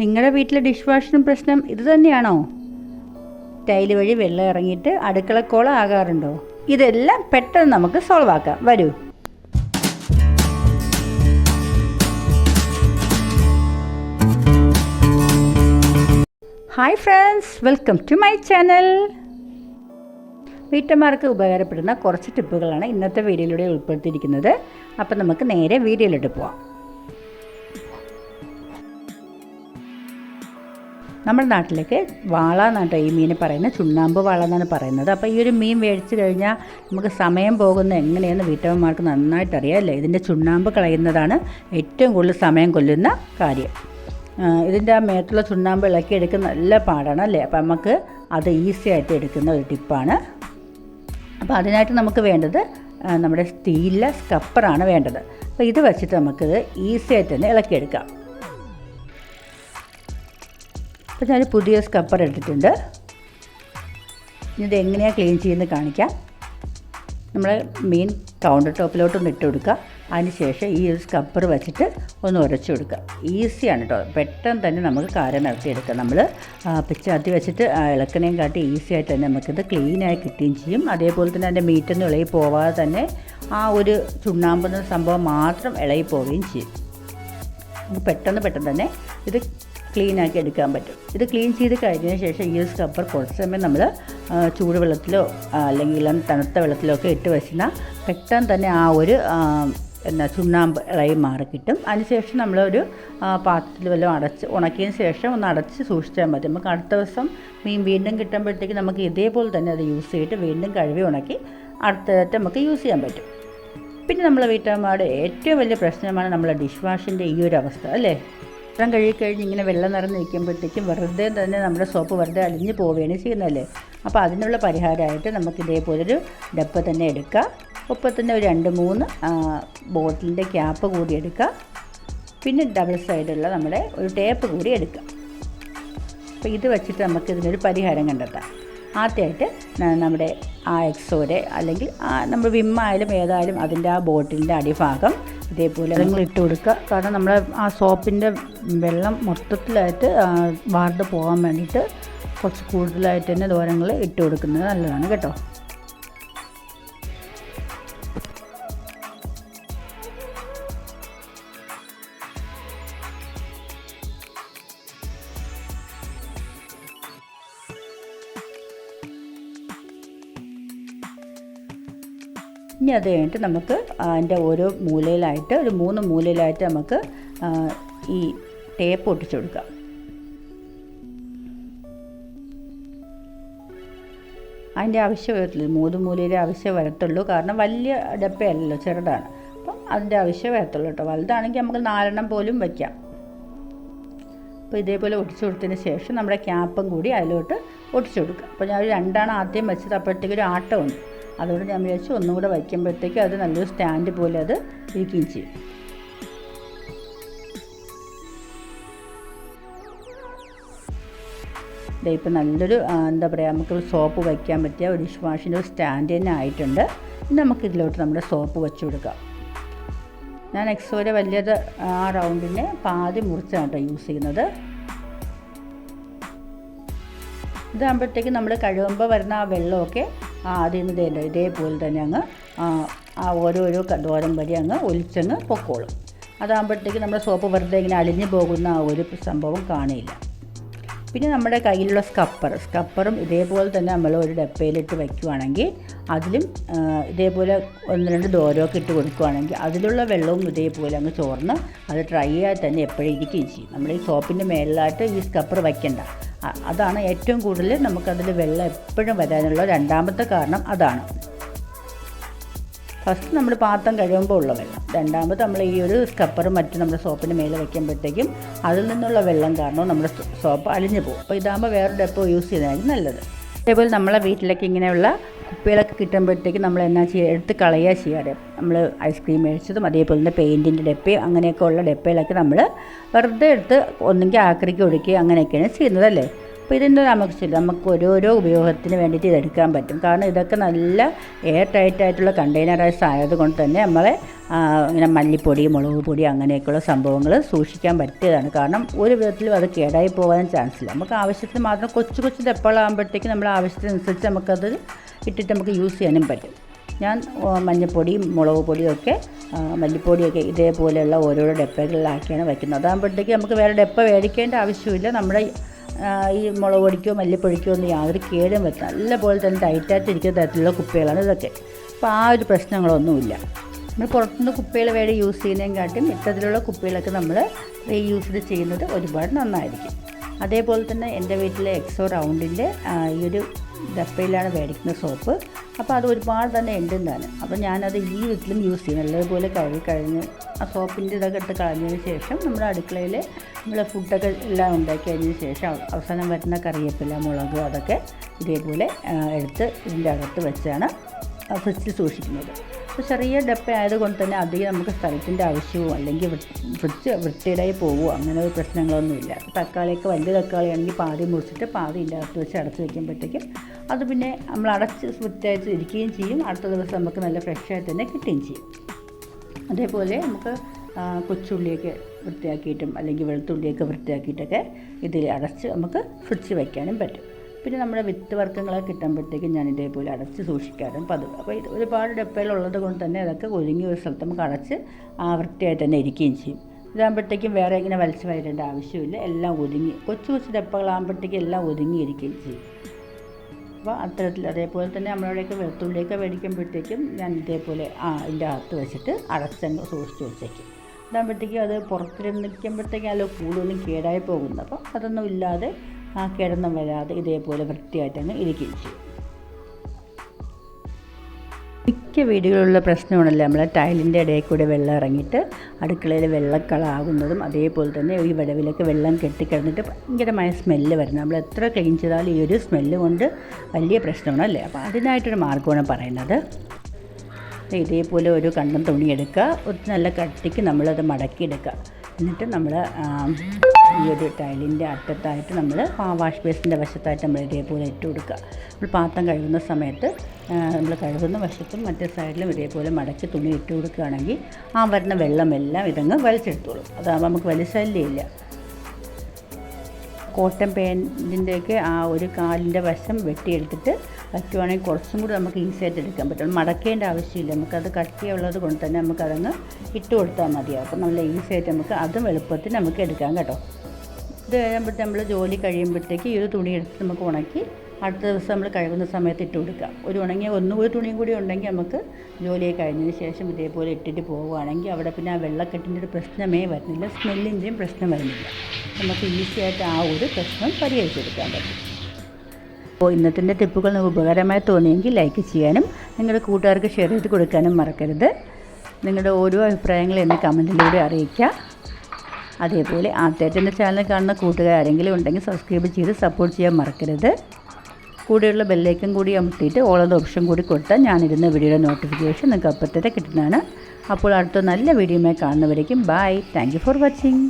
നിങ്ങളുടെ വീട്ടിലെ ഡിഷ് വാഷിനും പ്രശ്നം ഇതുതന്നെയാണോ ടൈൽ വഴി വെള്ളം ഇറങ്ങിയിട്ട് അടുക്കളക്കോളം ആകാറുണ്ടോ? ഇതെല്ലാം പെട്ടെന്ന് നമുക്ക് സോൾവ് ആക്കാം. വരൂ. Hi friends welcome to my channel വീട്ടമ്മമാർക്ക് ഉപകാരപ്പെടുന്ന കുറച്ച് ടിപ്പുകളാണ് ഇന്നത്തെ വീഡിയോയിലൂടെ ഉൾപ്പെടുത്തിയിരിക്കുന്നത്. അപ്പം നമുക്ക് നേരെ വീഡിയോയിലോട്ട് പോവാം. നമ്മുടെ നാട്ടിലേക്ക് വാള എന്നാട്ടോ ഈ മീനെ പറയുന്നത്. ചുണ്ണാമ്പ് വാള എന്നാണ് പറയുന്നത്. അപ്പോൾ ഈ ഒരു മീൻ മേടിച്ച് കഴിഞ്ഞാൽ നമുക്ക് സമയം പോകുന്ന എങ്ങനെയെന്ന് വീട്ടമ്മമാർക്ക് നന്നായിട്ട് അറിയാമല്ലേ ഇതിന്റെ ചുണ്ണാമ്പ് കളയുന്നതാണ് ഏറ്റവും കൂടുതൽ സമയം കൊല്ലുന്ന കാര്യം. ഇതിന്റെ ആ മേത്തുള്ള ചുണ്ണാമ്പ് ഇളക്കി എടുക്കുന്ന നല്ല പാടാണ് അല്ലേ? അപ്പോൾ നമുക്ക് അത് ഈസി ആയിട്ട് എടുക്കുന്ന ഒരു ടിപ്പാണ്. അപ്പോൾ അതിനായിട്ട് നമുക്ക് വേണ്ടത് നമ്മുടെ സ്റ്റീലിലെ സ്കപ്പറാണ് വേണ്ടത്. അപ്പോൾ ഇത് വെച്ചിട്ട് നമുക്കിത് ഈസി ആയിട്ട് തന്നെ ഇളക്കിയെടുക്കാം. അപ്പോൾ ഞാൻ പുതിയ സ്കപ്പർ എടുത്തിട്ടുണ്ട്. ഇത് എങ്ങനെയാണ് ക്ലീൻ ചെയ്യുന്നത് കാണിക്കാം. നമ്മൾ മീൻ കൗണ്ടർ ടോപ്പിലോട്ടൊന്ന് ഇട്ട് കൊടുക്കുക. അതിന് ശേഷം ഈ ഒരു സ്കപ്പർ വെച്ചിട്ട് ഒന്ന് ഉരച്ചു കൊടുക്കുക. ഈസിയാണ് കേട്ടോ പെട്ടെന്ന് തന്നെ നമുക്ക് കാരം നടത്തിയെടുക്കാം നമ്മൾ പിച്ചാത്തി വെച്ചിട്ട് ആ ഇളക്കണേയും കാട്ടി ഈസി ആയിട്ട് തന്നെ നമുക്കിത് ക്ലീനായി കിട്ടുകയും ചെയ്യും. അതേപോലെ തന്നെ അതിന്റെ മീറ്റൊന്നും ഇളകി പോവാതെ തന്നെ ആ ഒരു ചുണ്ണാമ്പെന്ന സംഭവം മാത്രം ഇളകി പോവുകയും ചെയ്യും. പെട്ടെന്ന് പെട്ടെന്ന് തന്നെ ഇത് ക്ലീൻ ആക്കി എടുക്കാൻ പറ്റും. ഇത് ക്ലീൻ ചെയ്ത് കഴിഞ്ഞതിന് ശേഷം ഈ സ്ക്രബ്ബർ കുറച്ച് സമയം നമ്മൾ ചൂടുവെള്ളത്തിലോ അല്ലെങ്കിൽ തണുത്ത വെള്ളത്തിലോ ഒക്കെ ഇട്ട് വെച്ചാൽ പെട്ടെന്ന് തന്നെ ആ ഒരു എന്നാ ചുണ്ണാമ്പ് ഇളകി മാറി കിട്ടും. അതിനുശേഷം നമ്മളൊരു പാത്രത്തിൽ വല്ലതും അടച്ച് ഉണക്കിയതിന് ശേഷം ഒന്ന് അടച്ച് സൂക്ഷിച്ചാൽ മതി. നമുക്ക് അടുത്ത ദിവസം മീൻ വീണ്ടും കിട്ടുമ്പോഴത്തേക്ക് നമുക്ക് ഇതേപോലെ തന്നെ അത് യൂസ് ചെയ്തിട്ട് വീണ്ടും കഴുകി ഉണക്കി അടുത്തതായിട്ട് നമുക്ക് യൂസ് ചെയ്യാൻ പറ്റും. പിന്നെ നമ്മളെ വീട്ടമ്മയുടെ ഏറ്റവും വലിയ പ്രശ്നമാണ് നമ്മളെ ഡിഷ് വാഷിന്റെ ഈ ഒരു അവസ്ഥ അല്ലേ? പാത്രം കഴുകിക്കഴിഞ്ഞ് ഇങ്ങനെ വെള്ളം നിറഞ്ഞ് നിൽക്കുമ്പോഴത്തേക്കും വെറുതെ തന്നെ നമ്മുടെ സോപ്പ് വെറുതെ അലിഞ്ഞ് പോവുകയാണ് ചെയ്യുന്നതല്ലേ അപ്പോൾ അതിനുള്ള പരിഹാരമായിട്ട് നമുക്ക് ഇതേപോലൊരു ഡപ്പ തന്നെ എടുക്കുക ഒപ്പം തന്നെ ഒരു രണ്ട് മൂന്ന് ബോട്ടിലിന്റെ ക്യാപ്പ് കൂടി എടുക്കുക പിന്നെ ഡബിൾ സൈഡുള്ള നമ്മുടെ ഒരു ടേപ്പ് കൂടി എടുക്കുക അപ്പോൾ ഇത് വെച്ചിട്ട് നമുക്ക് ഇതിനൊരു പരിഹാരം കണ്ടെത്താം. ആദ്യമായിട്ട് നമ്മുടെ ആ എക്സോയുടെ അല്ലെങ്കിൽ ആ നമ്മൾ വിമ്മായാലും ഏതായാലും അതിന്റെ ആ ബോട്ടിലിന്റെ അടിഭാഗം ഇതേപോലെ നിങ്ങൾ ഇട്ട് കൊടുക്കുക. കാരണം നമ്മൾ ആ സോപ്പിന്റെ വെള്ളം മൊത്തത്തിലായിട്ട് വാർഡ് പോകാൻ വേണ്ടിയിട്ട് കുറച്ച് കൂടുതലായിട്ട് തന്നെ ദ്വാരങ്ങൾ ഇട്ട് കൊടുക്കുന്നത് നല്ലതാണ് കേട്ടോ. ഇനി അത് കഴിഞ്ഞിട്ട് നമുക്ക് അതിന്റെ ഓരോ മൂലയിലായിട്ട് ഒരു മൂന്ന് മൂലയിലായിട്ട് നമുക്ക് ഈ ടേപ്പ് ഒട്ടിച്ചു കൊടുക്കാം. അതിന്റെ ആവശ്യം വരത്തില്ല. മൂന്ന് മൂലയിലെ ആവശ്യം വരത്തുള്ളൂ. കാരണം വലിയ ഡപ്പയല്ലല്ലോ ചെറുതാണ്. അപ്പം അതിന്റെ ആവശ്യം വരത്തുള്ളൂ കേട്ടോ. വലുതാണെങ്കിൽ നമുക്ക് നാലെണ്ണം പോലും വയ്ക്കാം. അപ്പോൾ ഇതേപോലെ ഒട്ടിച്ചു കൊടുത്തതിന് ശേഷം നമ്മുടെ ക്യാപ്പും കൂടി അതിലോട്ട് ഒട്ടിച്ചു കൊടുക്കുക അപ്പോൾ ഞാൻ രണ്ടാണ് ആദ്യം വെച്ചത്. അപ്പോഴത്തേക്കൊരു ആട്ടമുണ്ട് അതുകൊണ്ട് ഞാൻ വിചാരിച്ചു ഒന്നും കൂടെ വയ്ക്കുമ്പോഴത്തേക്ക് അത് നല്ലൊരു സ്റ്റാൻഡ് പോലെ അത് ഇരിക്കുകയും ചെയ്യും. ഇപ്പം നല്ലൊരു എന്താ പറയുക നമുക്ക് സോപ്പ് വയ്ക്കാൻ പറ്റിയ ഒരു ഡിഷ് വാഷിന്റെ ഒരു സ്റ്റാൻഡ് തന്നെ ആയിട്ടുണ്ട്. നമുക്ക് ഇതിലോട്ട് നമ്മുടെ സോപ്പ് വെച്ച് കൊടുക്കാം. ഞാൻ എക്സോരെ വലിയത് ആ റൗണ്ടിനെ പാതി മുറിച്ചാണ് കേട്ടോ യൂസ് ചെയ്യുന്നത്. ഇതാകുമ്പോഴത്തേക്ക് നമ്മൾ കഴുകുമ്പോൾ വരുന്ന ആ വെള്ളമൊക്കെ ആ അതിൽ നിന്ന് ഇതേ ഇതേപോലെ തന്നെ അങ്ങ് ആ, ഓരോരോ ദോരം വഴി അങ്ങ് ഒലിച്ചങ്ങ് പൊക്കോളും. അതാകുമ്പോഴത്തേക്ക് നമ്മുടെ സോപ്പ് വെറുതെ ഇങ്ങനെ അലിഞ്ഞു പോകുന്ന ആ ഒരു സംഭവം കാണില്ല. പിന്നെ നമ്മുടെ കയ്യിലുള്ള സ്കപ്പർ സ്കപ്പറും ഇതേപോലെ തന്നെ നമ്മൾ ഒരു ഡപ്പയിലിട്ട് വയ്ക്കുവാണെങ്കിൽ അതിലും ഇതേപോലെ ഒന്ന് രണ്ട് ദോരമൊക്കെ ഇട്ട് കൊടുക്കുകയാണെങ്കിൽ അതിലുള്ള വെള്ളവും ഇതേപോലെ അങ്ങ് ചോർന്ന് അത് ഡ്രൈ ആയി തന്നെ എപ്പോഴും ഇരിക്കുകയും ചെയ്യും. നമ്മൾ ഈ സോപ്പിന്റെ മേലിലായിട്ട് ഈ സ്കപ്പർ വയ്ക്കണ്ട. അതാണ് ഏറ്റവും കൂടുതൽ നമുക്കതിൽ വെള്ളം എപ്പോഴും വരാനുള്ള രണ്ടാമത്തെ കാരണം അതാണ്. ഫസ്റ്റ് നമ്മൾ പാത്രം കഴിയുമ്പോൾ ഉള്ള വെള്ളം. രണ്ടാമത് നമ്മൾ ഈ ഒരു സ്കപ്പറും മറ്റും നമ്മുടെ സോപ്പിന് മേലെ വയ്ക്കുമ്പോഴത്തേക്കും അതിൽ നിന്നുള്ള വെള്ളം കാരണം നമ്മുടെ സോപ്പ് അലിഞ്ഞു പോകും. അപ്പോൾ ഇതാകുമ്പോൾ വേറെ ഡെപ്പോ യൂസ് ചെയ്യുന്നതായിരിക്കും നല്ലത്. അതേപോലെ നമ്മളെ വീട്ടിലേക്ക് ഇങ്ങനെയുള്ള കുപ്പികളൊക്കെ കിട്ടുമ്പോഴത്തേക്ക് നമ്മൾ എന്നാ ചെയ്യുക? എടുത്ത് കളയുക ചെയ്യാറ് നമ്മൾ ഐസ്ക്രീം മേടിച്ചതും അതേപോലെ തന്നെ പെയിന്റിന്റെ ഡപ്പയും അങ്ങനെയൊക്കെ ഉള്ള ഡപ്പയിലൊക്കെ നമ്മൾ വെറുതെ എടുത്ത് ഒന്നെങ്കിൽ ആക്രിക്ക് ഒടുക്കുക അങ്ങനെയൊക്കെയാണ് ചെയ്യുന്നത് അല്ലേ അപ്പോൾ ഇതിന്റെ നമുക്ക് നമുക്ക് ഓരോരോ ഉപയോഗത്തിന് വേണ്ടിയിട്ട് ഇതെടുക്കാൻ പറ്റും. കാരണം ഇതൊക്കെ നല്ല എയർ ടൈറ്റ് ആയിട്ടുള്ള കണ്ടെയ്നറൈസ് ആയതുകൊണ്ട് തന്നെ നമ്മളെ ഇങ്ങനെ മല്ലിപ്പൊടി മുളക് പൊടി അങ്ങനെയൊക്കെയുള്ള സംഭവങ്ങൾ സൂക്ഷിക്കാൻ പറ്റിയതാണ്. കാരണം ഒരു വിധത്തിലും അത് കേടായി പോകാനും ചാൻസ് ഇല്ല. നമുക്ക് ആവശ്യത്തിന് മാത്രം കൊച്ചു കൊച്ചു ഡപ്പകളാകുമ്പോഴത്തേക്ക് നമ്മൾ ആവശ്യത്തിനനുസരിച്ച് നമുക്കത് ഇട്ടിട്ട് നമുക്ക് യൂസ് ചെയ്യാനും പറ്റും. ഞാൻ മഞ്ഞൾപ്പൊടിയും മുളക് പൊടിയും ഒക്കെ മല്ലിപ്പൊടിയൊക്കെ ഇതേപോലെയുള്ള ഓരോരോ ഡപ്പകളിലാക്കിയാണ് വയ്ക്കുന്നത് അതാകുമ്പോഴത്തേക്ക് നമുക്ക് വേറെ ഡപ്പ മേടിക്കേണ്ട ആവശ്യമില്ല. നമ്മുടെ ഈ മുളക് പൊടിക്കോ മല്ലിപ്പൊടിക്കോ ഒന്നും യാതൊരു കേടും വരില്ല നല്ലപോലെ തന്നെ ടൈറ്റായിട്ട് ഇരിക്കുന്ന തരത്തിലുള്ള കുപ്പികളാണ് ഇതൊക്കെ. അപ്പോൾ ആ ഒരു പ്രശ്നങ്ങളൊന്നുമില്ല. നമ്മൾ പുറത്തുനിന്ന് കുപ്പികൾ വേണ്ടി യൂസ് ചെയ്യുന്നതിനെക്കാട്ടും ഇത്തരത്തിലുള്ള കുപ്പികളൊക്കെ നമ്മൾ റീയൂസ്ഡ് ചെയ്യുന്നത് ഒരുപാട് നന്നായിരിക്കും. അതേപോലെ തന്നെ എന്റെ വീട്ടിലെ എക്സോ റൗണ്ടിന്റെ ഈ ഒരു ഡപ്പയിലാണ് മേടിക്കുന്ന സോപ്പ്. അപ്പോൾ അത് ഒരുപാട് തന്നെ ഉണ്ടെന്നാണ്. അപ്പോൾ ഞാനത് ഈ വീട്ടിലും യൂസ് ചെയ്യും നല്ലതുപോലെ കഴുകി കഴിഞ്ഞ് ആ സോപ്പിന്റെ ഇതൊക്കെ എടുത്ത് കളഞ്ഞതിന് ശേഷം നമ്മുടെ അടുക്കളയിൽ നമ്മൾ ഫുഡൊക്കെ എല്ലാം ഉണ്ടാക്കി കഴിഞ്ഞതിന് ശേഷം അവസാനം വരുന്ന കറിവേപ്പില മുളക് അതൊക്കെ ഇതേപോലെ എടുത്ത് ഇതിന്റെ അകത്ത് വെച്ചാണ് ഫ്രിഡ്ജിൽ സൂക്ഷിക്കുന്നത്. അപ്പോൾ ചെറിയ ഡപ്പ ആയതുകൊണ്ട് തന്നെ അധികം നമുക്ക് സ്ഥലത്തിന്റെ ആവശ്യവും അല്ലെങ്കിൽ വൃത്തി വൃത്തിയിടായി പോവുമോ അങ്ങനെ ഒരു പ്രശ്നങ്ങളൊന്നുമില്ല. തക്കാളിയൊക്കെ വലിയ തക്കാളിയാണെങ്കിൽ പാതി മുറിച്ചിട്ട് പാതി ഇല്ലാത്ത വെച്ച് അടച്ച് വയ്ക്കുമ്പോഴത്തേക്കും അത് പിന്നെ നമ്മൾ അടച്ച് വൃത്തിയായിട്ട് ഇരിക്കുകയും ചെയ്യും. അടുത്ത ദിവസം നമുക്ക് നല്ല ഫ്രഷായിട്ട് തന്നെ കിട്ടുകയും ചെയ്യും. അതേപോലെ നമുക്ക് കൊച്ചുള്ളിയൊക്കെ വൃത്തിയാക്കിയിട്ടും അല്ലെങ്കിൽ വെളുത്തുള്ളിയൊക്കെ വൃത്തിയാക്കിയിട്ടൊക്കെ ഇതിൽ അടച്ച് നമുക്ക് ഫ്രിഡ്ജ് വയ്ക്കാനും പറ്റും. പിന്നെ നമ്മുടെ വിത്ത് വർഗങ്ങളൊക്കെ കിട്ടുമ്പോഴത്തേക്കും ഞാൻ ഇതേപോലെ അടച്ച് സൂക്ഷിക്കാറും പതിവ് അപ്പോൾ ഇത് ഒരുപാട് ഡപ്പയിലുള്ളത് കൊണ്ട് തന്നെ അതൊക്കെ ഒരുങ്ങി ഒരു സ്ഥലത്ത് നമുക്ക് അടച്ച് ആ വൃത്തിയായിട്ട് തന്നെ ഇരിക്കുകയും ചെയ്യും. ഇതാകുമ്പോഴത്തേക്കും വേറെ ഇങ്ങനെ വലിച്ചു വരേണ്ട ആവശ്യമില്ല. എല്ലാം ഒതുങ്ങി കൊച്ചു കൊച്ചു ഡപ്പകളാകുമ്പോഴത്തേക്കും എല്ലാം ഒതുങ്ങിയിരിക്കുകയും ചെയ്യും. അപ്പോൾ അത്തരത്തിൽ അതേപോലെ തന്നെ നമ്മളവിടെയൊക്കെ വെളുത്തുള്ളിയൊക്കെ മേടിക്കുമ്പോഴത്തേക്കും ഞാൻ ഇതേപോലെ ആ ഇതിന്റെ അകത്ത് വെച്ചിട്ട് അടച്ചങ്ങ് സൂക്ഷിച്ച് വെച്ചേക്കും. അതാകുമ്പോഴത്തേക്കും അത് പുറത്തിരുന്നിരിക്കുമ്പോഴത്തേക്കും അതിൽ കൂടുതലും കേടായി പോകുന്നു. അപ്പോൾ അതൊന്നും ഇല്ലാതെ ആ കിടന്നും വരാതെ ഇതേപോലെ വൃത്തിയായിട്ട് തന്നെ ഇരിക്കുകയും ചെയ്യും. മിക്ക വീടുകളിലുള്ള പ്രശ്നമാണല്ലോ നമ്മളെ ടൈലിന്റെ ഇടയിൽ കൂടെ വെള്ളം ഇറങ്ങിയിട്ട് അടുക്കളയിൽ വെള്ളക്കളാകുന്നതും അതേപോലെ തന്നെ ഈ വിടവിലൊക്കെ വെള്ളം കെട്ടിക്കിടന്നിട്ട് ഭയങ്കരമായ സ്മെല്ല് വരുന്നത്. നമ്മൾ എത്ര ക്ലീൻ ചെയ്താലും ഈ ഒരു സ്മെല്ല് കൊണ്ട് വലിയ പ്രശ്നമാണല്ലേ? അപ്പോൾ അതിനായിട്ടൊരു മാർഗമാണ് പറയുന്നത്. ഇതേപോലെ ഒരു കണ്ണം തുണിയെടുക്കുക. ഒരു നല്ല കട്ടിക്ക് നമ്മളത് മടക്കിയെടുക്കുക. എന്നിട്ട് നമ്മൾ ഈ ഒരു ടൈലിന്റെ അറ്റത്തായിട്ട് നമ്മൾ വാഷ് ബേസിന്റെ വശത്തായിട്ട് നമ്മൾ ഇതേപോലെ ഇട്ട് കൊടുക്കുക. നമ്മൾ പാത്രം കഴുകുന്ന സമയത്ത് നമ്മൾ കഴുകുന്ന വശത്തും മറ്റേ സൈഡിലും ഇതേപോലെ മടക്കി തുണി ഇട്ട് കൊടുക്കുകയാണെങ്കിൽ ആ വരുന്ന വെള്ളമെല്ലാം ഇതങ്ങ് വലിച്ചെടുത്തോളും. അതാകുമ്പോൾ നമുക്ക് വലിയ ശല്യമില്ല കോട്ടൺ പാന്റിന്റെയൊക്കെ ആ ഒരു കാലിന്റെ വശം വെട്ടിയെടുത്തിട്ട് പറ്റുവാണെങ്കിൽ കുറച്ചും കൂടി നമുക്ക് ഈസി ആയിട്ട് എടുക്കാൻ പറ്റും. മടക്കേണ്ട ആവശ്യമില്ല. നമുക്കത് കട്ടിയുള്ളത് കൊണ്ട് തന്നെ നമുക്കതങ്ങ് ഇട്ട് കൊടുത്താൽ മതിയാവും. അപ്പം നല്ല ഈസി ആയിട്ട് നമുക്ക് അതും എളുപ്പത്തിൽ നമുക്ക് എടുക്കാം കേട്ടോ. ഇത് കഴിയുമ്പോഴത്തെ നമ്മൾ ജോലി കഴിയുമ്പോഴത്തേക്ക് ഈ ഒരു തുണി എടുത്ത് നമുക്ക് ഉണക്കി അടുത്ത ദിവസം നമ്മൾ കഴുകുന്ന സമയത്ത് ഇട്ട് കൊടുക്കുക ഒരു ഉണങ്ങിയ ഒന്നും ഒരു തുണിയും കൂടി ഉണ്ടെങ്കിൽ നമുക്ക് ജോലിയെ കഴിഞ്ഞതിന് ശേഷം ഇതേപോലെ ഇട്ടിട്ട് പോവുകയാണെങ്കിൽ അവിടെ പിന്നെ ആ വെള്ളക്കെട്ടിന്റെ ഒരു പ്രശ്നമേ വരുന്നില്ല. സ്മെല്ലിന്റെയും പ്രശ്നം വരുന്നില്ല. നമുക്ക് ഈസി ആയിട്ട് ആ ഒരു പ്രശ്നം പരിഹരിച്ചെടുക്കാൻ പറ്റും. അപ്പോൾ ഇന്നത്തെ ടിപ്പുകൾ നിങ്ങൾക്ക് ഉപകാരമായി തോന്നിയെങ്കിൽ ലൈക്ക് ചെയ്യാനും നിങ്ങളുടെ കൂട്ടുകാർക്ക് ഷെയർ ചെയ്ത് കൊടുക്കാനും മറക്കരുത്. നിങ്ങളുടെ ഓരോ അഭിപ്രായങ്ങളും എന്നെ കമന്റിലൂടെ അറിയിക്കുക. അതേപോലെ ആദ്യമായിട്ട് എന്റെ ചാനൽ കാണുന്ന കൂട്ടുകാർ ആരെങ്കിലും ഉണ്ടെങ്കിൽ സബ്സ്ക്രൈബ് ചെയ്ത് സപ്പോർട്ട് ചെയ്യാൻ മറക്കരുത്. കൂടെയുള്ള ബെല്ലേക്കും കൂടി അമർത്തിയിട്ട് എന്ന ഓപ്ഷൻ കൂടി കൊടുത്താൽ ഞാനിരുന്ന വീഡിയോയുടെ നോട്ടിഫിക്കേഷൻ നിങ്ങൾക്ക് അപ്പോഴത്തേക്ക് കിട്ടുന്നതാണ്. അപ്പോൾ അടുത്ത നല്ല വീഡിയോയുമായി കാണുന്നവരേക്കും ബൈ താങ്ക് ഫോർ വാച്ചിങ്